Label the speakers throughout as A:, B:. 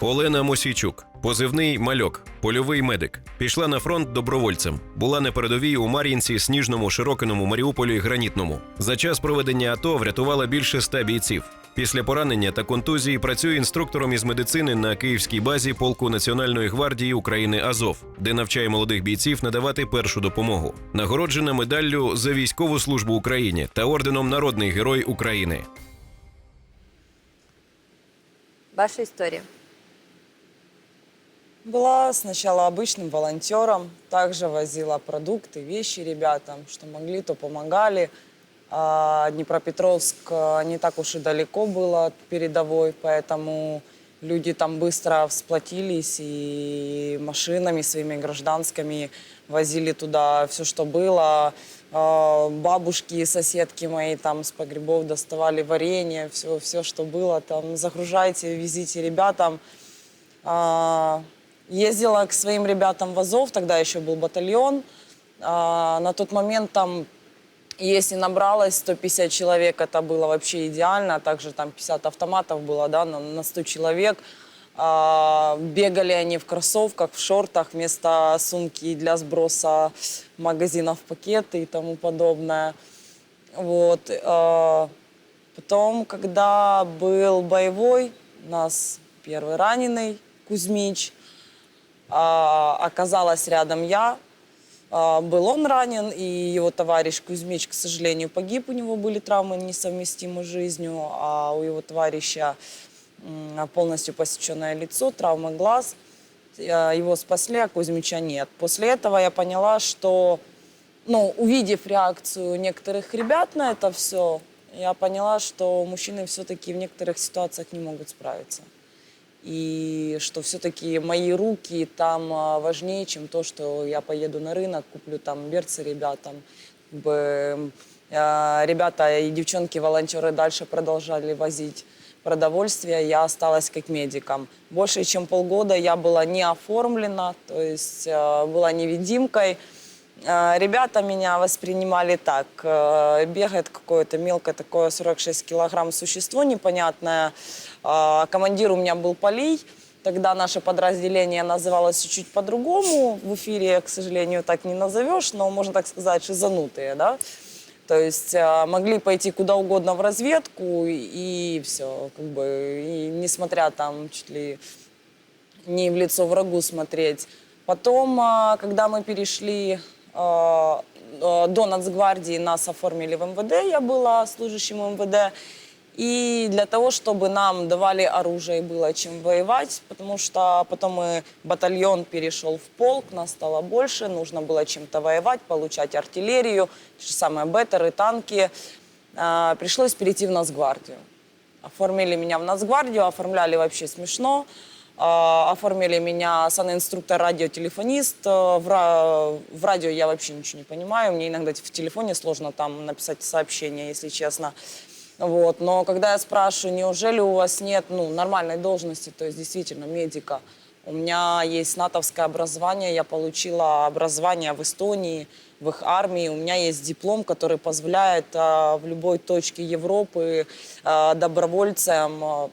A: Олена Мосійчук, позивний мальок, польовий медик. Пішла на фронт добровольцем. Була на передовій у Мар'їнці, Сніжному, Широкиному, Маріуполі, Гранітному. За час проведення АТО врятувала більше ста бійців. Після поранення та контузії працює інструктором із медицини на київській базі полку Національної гвардії України Азов, де навчає молодих бійців надавати першу допомогу. Нагороджена медаллю за військову службу Україні та орденом Народний Герой України.
B: Ваша історія.
C: Была сначала обычным волонтером, также возила продукты, вещи ребятам, что могли, то помогали. А Днепропетровск а, не так уж и далеко было от передовой, поэтому люди там быстро всплотились и машинами своими гражданскими возили туда все, что было. А, Бабушки, соседки мои там с погребов доставали варенье, все, все, что было. Там загружайте, везите ребятам. А, Ездила к своим ребятам в Азов, тогда еще был батальон. А, На тот момент там, если набралось 150 человек, это было вообще идеально. Также там 50 автоматов было, да, на на 100 человек. А, Бегали они в кроссовках, в шортах вместо сумки для сброса магазинов пакеты и тому подобное. Вот. а, Потом, когда был боевой, нас первый раненый Кузьмич, а, оказалась рядом я. А, Был он ранен, и его товарищ Кузьмич, к сожалению, погиб. У него были травмы несовместимы с жизнью, а у его товарища полностью посеченное лицо, травма глаз. А, Его спасли, а Кузьмича нет. После этого я поняла, что, ну, увидев реакцию некоторых ребят на это все, я поняла, что мужчины все-таки в некоторых ситуациях не могут справиться и что все-таки мои руки там а, важнее, чем то, что я поеду на рынок, куплю там берцы ребятам. Как бы, а, ребята и девчонки-волонтеры дальше продолжали возить продовольствие, я осталась как медиком. Больше чем полгода я была не оформлена, то есть а, была невидимкой. А, Ребята меня воспринимали так. э, Бегает какое-то мелкое такое 46 килограмм существо непонятное. А, Командир у меня был Полей. Тогда наше подразделение называлось чуть по-другому. В эфире, к сожалению, так не назовешь, но можно так сказать, шизанутые, да. То есть а, могли пойти куда угодно в разведку и, все, как бы, и несмотря там чуть ли не в лицо врагу смотреть. Потом, а, когда мы перешли до Нацгвардии, нас оформили в МВД, я была служащим МВД. И для того, чтобы нам давали оружие и было чем воевать, потому что потом мы, батальон перешел в полк, нас стало больше, нужно было чем-то воевать, получать артиллерию, те же самые беттеры, танки. А, Пришлось перейти в Нацгвардию. Оформили меня в Нацгвардию, оформляли вообще смешно. А, Оформили меня санинструктор, радиотелефонист. А, В, в радио я вообще ничего не понимаю. Мне иногда в телефоне сложно там написать сообщение, если честно. Вот. Но когда я спрашиваю, неужели у вас нет ну, нормальной должности, то есть действительно медика, у меня есть натовское образование, я получила образование в Эстонии, в их армии. У меня есть диплом, который позволяет а, в любой точке Европы а, добровольцам а,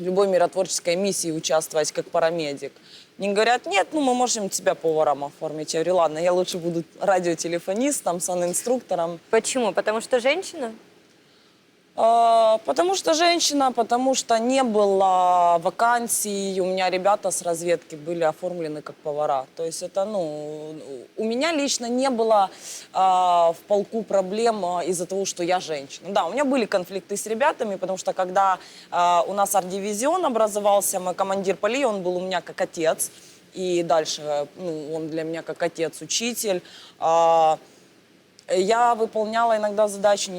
C: в любой миротворческой миссии участвовать как парамедик. Мне говорят, нет, ну мы можем тебя поваром оформить. Я говорю, ладно, я лучше буду радиотелефонистом, санинструктором.
B: Почему? Потому что женщина?
C: А, Потому что женщина, потому что не было вакансий. У меня ребята с разведки были оформлены как повара. То есть это, ну, у меня лично не было а, в полку проблем а, из-за того, что я женщина. Да, у меня были конфликты с ребятами, потому что когда а, у нас арт-дивизион образовался, мой командир полей, он был у меня как отец. И дальше, ну, он для меня как отец, учитель. А, я выполняла иногда задачи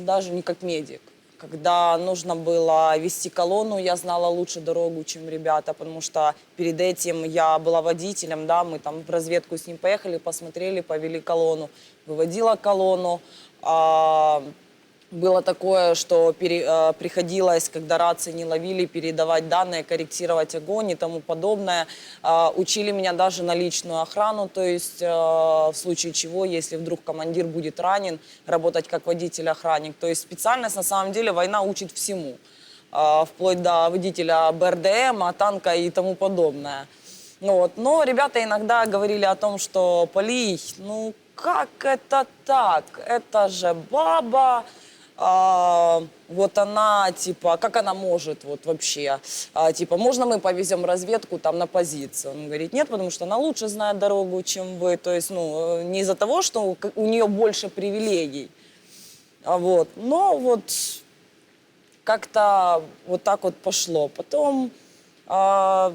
C: даже не как медик. Когда нужно было вести колонну, я знала лучше дорогу, чем ребята, потому что перед этим я была водителем, да, мы там в разведку с ним поехали, посмотрели, повели колонну, выводила колонну. А, было такое, что пере- э, приходилось, когда рации не ловили, передавать данные, корректировать огонь и тому подобное. А, Учили меня даже на личную охрану, то есть э, в случае чего, если вдруг командир будет ранен, работать как водитель-охранник. То есть специальность, на самом деле, война учит всему. а, вплоть до водителя БРДМ, а, танка и тому подобное. Ну вот. Но ребята иногда говорили о том, что Полий, ну как это так? Это же баба, а, вот она, типа, как она может вот вообще? А, типа, можно мы повезем разведку там на позицию? Он говорит, нет, потому что она лучше знает дорогу, чем вы. То есть, ну, не из-за того, что у нее больше привилегий. А вот. Но вот как-то вот так вот пошло. Потом а,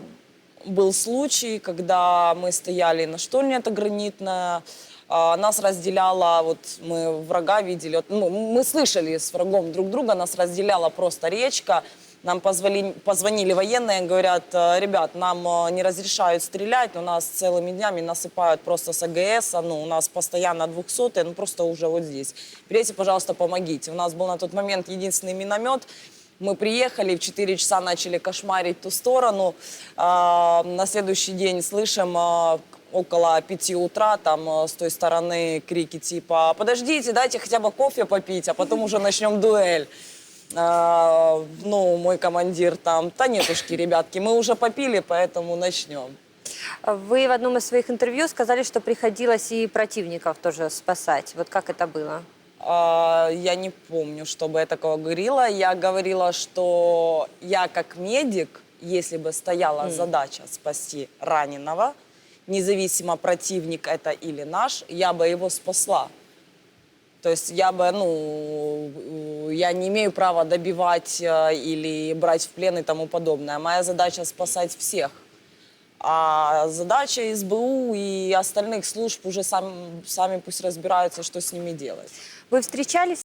C: был случай, когда мы стояли на штольне, это гранитная, а, нас разделяла, вот мы врага видели, вот, ну, мы слышали с врагом друг друга, нас разделяла просто речка, нам позвонили, позвонили военные, говорят, «Э, ребят, нам э, не разрешают стрелять, но нас целыми днями насыпают просто с АГС, а, ну, у нас постоянно 200 ну, просто уже вот здесь. Приедьте, пожалуйста, помогите. У нас был на тот момент единственный миномет, мы приехали, в 4 часа начали кошмарить ту сторону. А, на следующий день слышим а, около 5 утра там а, с той стороны крики типа «Подождите, дайте хотя бы кофе попить, а потом уже начнем дуэль». А, ну, мой командир там, да нетушки, ребятки, мы уже попили, поэтому начнем.
B: Вы в одном из своих интервью сказали, что приходилось и противников тоже спасать. Вот как это было?
C: А, Я не помню, чтобы я такого говорила. Я говорила, что я как медик, если бы стояла задача спасти раненого, независимо противник это или наш, я бы его спасла. То есть я бы, ну, э, я не имею права добивать э, или брать в плен и тому подобное. Моя задача спасать всех. А задача СБУ и остальных служб уже сам, сами пусть разбираются, что с ними делать.
B: Вы встречались